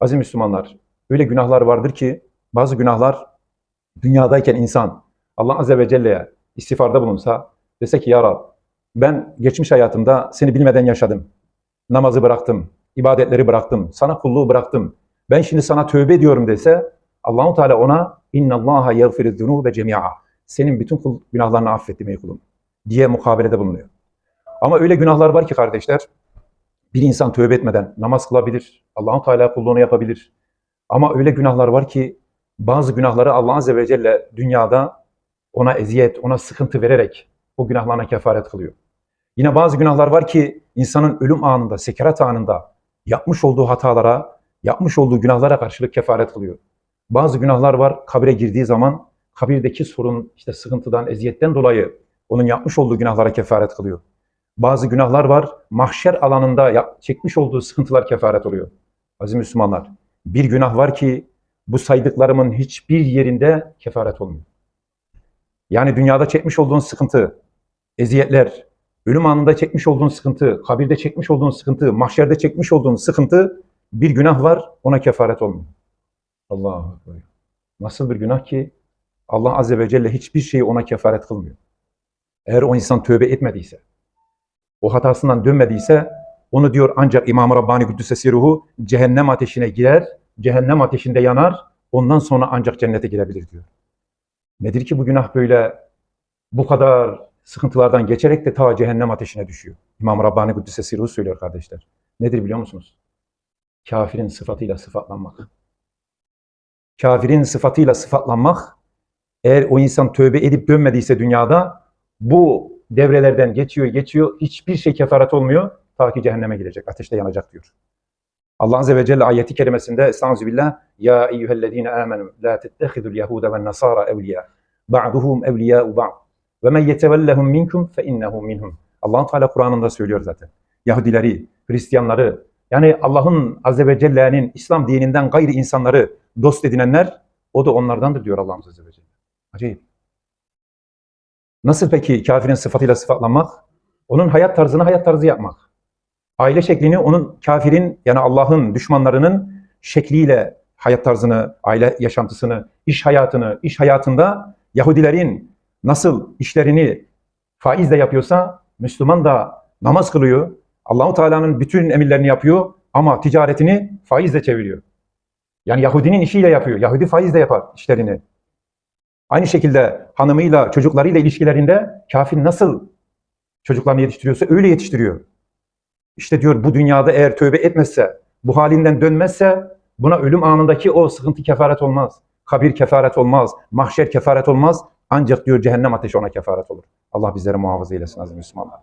Aziz Müslümanlar, öyle günahlar vardır ki bazı günahlar dünyadayken insan Allah Azze ve Celle'ye istiğfarda bulunsa dese ki ya Rab ben geçmiş hayatımda seni bilmeden yaşadım. Namazı bıraktım, ibadetleri bıraktım, sana kulluğu bıraktım. Ben şimdi sana tövbe ediyorum dese Allahu Teala ona innallaha yaghfiru zunuba cemi'a. Senin bütün kul günahlarını affettim ey kulum diye mukabelede bulunuyor. Ama öyle günahlar var ki kardeşler bir insan tövbe etmeden namaz kılabilir, Allahu Teala kulluğunu yapabilir. Ama öyle günahlar var ki bazı günahları Allah Azze ve Celle dünyada ona eziyet, ona sıkıntı vererek o günahlarına kefaret kılıyor. Yine bazı günahlar var ki insanın ölüm anında, sekerat anında yapmış olduğu hatalara, yapmış olduğu günahlara karşılık kefaret kılıyor. Bazı günahlar var kabre girdiği zaman kabirdeki sorun, işte sıkıntıdan, eziyetten dolayı onun yapmış olduğu günahlara kefaret kılıyor. Bazı günahlar var mahşer alanında çekmiş olduğu sıkıntılar kefaret oluyor. Aziz Müslümanlar, bir günah var ki bu saydıklarımın hiçbir yerinde kefaret olmuyor. Yani dünyada çekmiş olduğun sıkıntı, eziyetler, ölüm anında çekmiş olduğun sıkıntı, kabirde çekmiş olduğun sıkıntı, mahşerde çekmiş olduğun sıkıntı bir günah var ona kefaret olmuyor. Allahu Ekber. Nasıl bir günah ki Allah Azze ve Celle hiçbir şeyi ona kefaret kılmıyor. Eğer o insan tövbe etmediyse, o hatasından dönmediyse onu diyor ancak İmam-ı Rabbani Kuddüsesi ruhu cehennem ateşine girer, cehennem ateşinde yanar, ondan sonra ancak cennete girebilir diyor. Nedir ki bu günah böyle bu kadar sıkıntılardan geçerek de ta cehennem ateşine düşüyor. İmam Rabbani Kuddüsesi ruhu söylüyor kardeşler. Nedir biliyor musunuz? Kafirin sıfatıyla sıfatlanmak. Kafirin sıfatıyla sıfatlanmak eğer o insan tövbe edip dönmediyse dünyada bu devrelerden geçiyor geçiyor hiçbir şey kefaret olmuyor ta ki cehenneme gidecek ateşte yanacak diyor. Allah Azze ve Celle ayeti kerimesinde Estağfirullah Ya eyyühellezine amenu la tettehidul yehude ve nasara evliya ba'duhum evliya'u ba'd ve men yetevellehum minkum fe innehu minhum. Allah Teala Kur'an'ında söylüyor zaten. Yahudileri, Hristiyanları yani Allah'ın Azze ve Celle'nin İslam dininden gayri insanları dost edinenler o da onlardandır diyor Allah Azze ve Celle. Acayip. Nasıl peki kafirin sıfatıyla sıfatlanmak? Onun hayat tarzını hayat tarzı yapmak. Aile şeklini onun kafirin yani Allah'ın düşmanlarının şekliyle hayat tarzını, aile yaşantısını, iş hayatını, iş hayatında Yahudilerin nasıl işlerini faizle yapıyorsa Müslüman da namaz kılıyor. Allahu Teala'nın bütün emirlerini yapıyor ama ticaretini faizle çeviriyor. Yani Yahudinin işiyle yapıyor. Yahudi faizle yapar işlerini. Aynı şekilde hanımıyla, çocuklarıyla ilişkilerinde kafir nasıl çocuklarını yetiştiriyorsa öyle yetiştiriyor. İşte diyor bu dünyada eğer tövbe etmezse, bu halinden dönmezse buna ölüm anındaki o sıkıntı kefaret olmaz. Kabir kefaret olmaz, mahşer kefaret olmaz. Ancak diyor cehennem ateşi ona kefaret olur. Allah bizleri muhafaza eylesin aziz Müslümanlar.